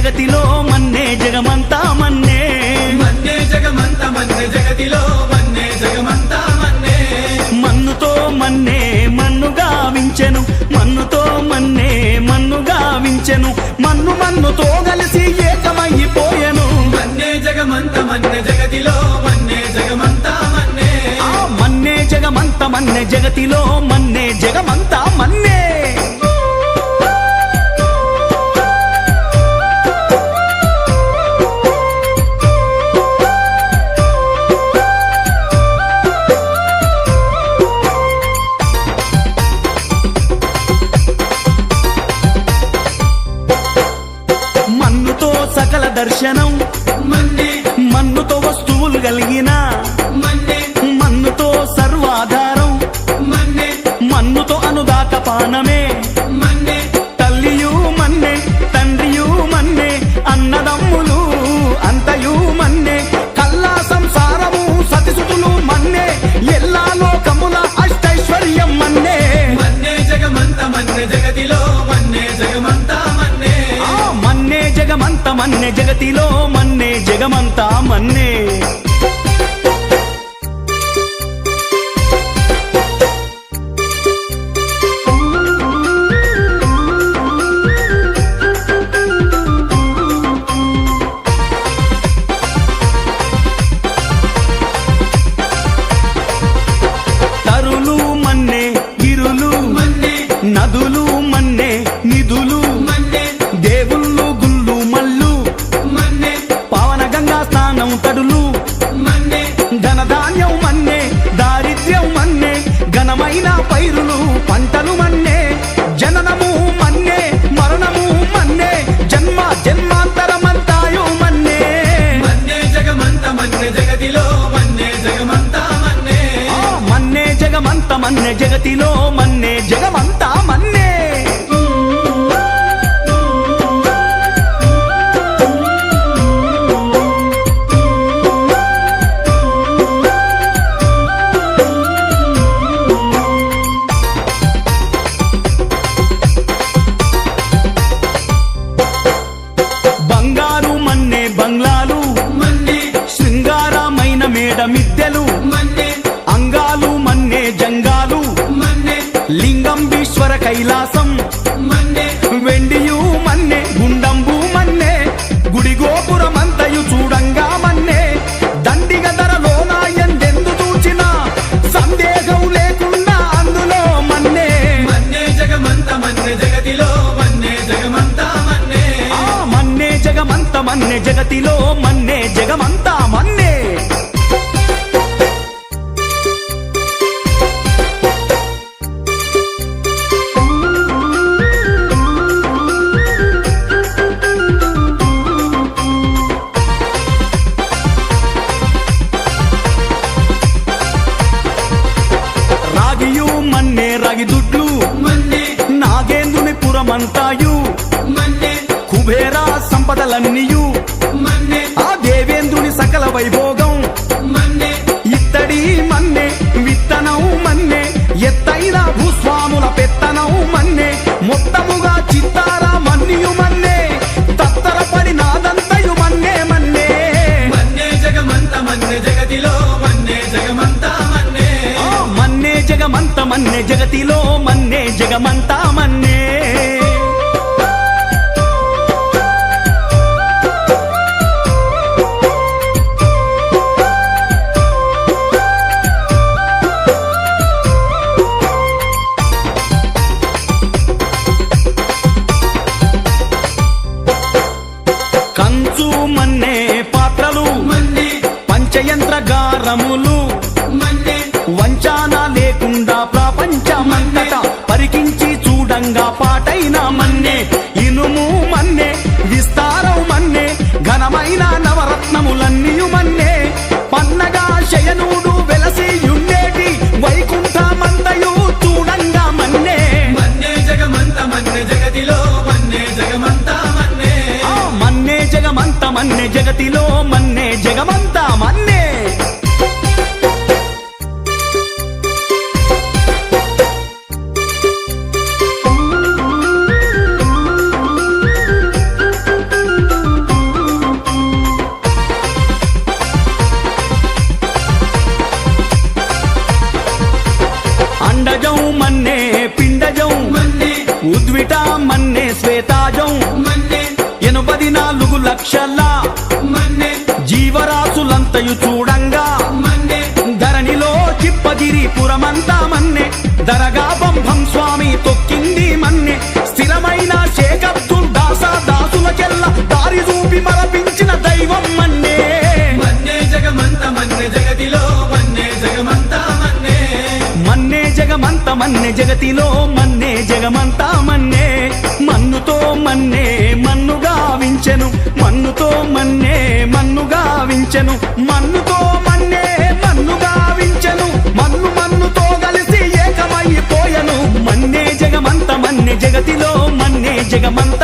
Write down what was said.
మన్నే జగతిలో మన్నే జగమంతా మన్నే. మన్నే జగమంత మన్నే జగతిలో మన్నే జగమంత మన్నే. మన్నుతో మన్నే మన్నుగా వించెను మన్నుతో మన్నే మన్నుగా వించెను మన్ను మన్నుతో కలిసి ఏకమైపోయెను మన్నే జగమంత మన్నే జగతిలో మన్నే జగమంత మన్నే. మన్నే జగమంత మన్నే జగతిలో దర్శనం. మన్నుతో వస్తువులు కలిగిన చేతిలో మన్నే జగమంతా మన్నే నదులు మన్నే. ఘనమైన పైరులు పంటలు మన్నే జననము మన్నే మరణము మన్నే జన్మ జన్మాంతరమంతాయు మన్నే. మన్నే జగమంత మన్నే జగతిలో మన్నే జగమంత మన్నే. మన్నే జగమంత మన్నే జగతిలో మన్నే. జగమంతా మన్నే జగతిలో మన్నే జగమంతా మన్నే. రాగియు మన్నే రాగి దుడ్లు. నాగేంద్రుని పురమంతాయు. కుబేరా సంపదలన్నీయు. వైభోగం. మన్నే ఇత్తడి మన్నే విత్తనం మన్నే ఎత్తైన భూస్వాముల పెత్తనం మన్నే మొత్తముగా చిత్తార మన్నియు మన్నే తత్తరపడి నాదంతయు మన్నే మన్నే. మన్నే జగమంత మన్నే జగతిలో మన్నే జగమంత మన్నే. మన్నే జగమంత మన్నే జగతిలో మన్నే జగమంతా మన్నే. పంచయంత్రగారములు మన్నే వంచాన లేకుండా ప్రపంచమంతట పరికించి చూడంగా పాటైన మన్నే ఇనుము మన్నే విస్తారం మన్నే ఘనమైన నవరత్నములన్నీయు మన్నే. పన్నగా శయనుడు వెలసి ఉండేటి వైకుంఠమంతయు చూడంగా మన్నే. మన్నే జగమంత మన్నే జగతిలో మన్నే జగమంత మన్నే. ఆ మన్నే జగమంత మన్నే జగతిలో మన్నే జగమంతా అండజం మన్నే పిండజం. ఉద్విట మన్నే శ్వేతాజం. ఎనభది నాలుగు లక్షల జీవరాశులంతయు చూడంగా. మన్నే జగతిలో మన్నే జగమంతా మన్నే. మన్నుతో మన్నే మన్ను గావించెను మన్నుతో మన్నే మన్ను గావించెను మన్నుతో మన్నే మన్ను గావించెను మన్ను మన్నుతో కలిసి ఏకమైపోయను. మన్నే జగమంత మన్నే జగతిలో మన్నే జగమంత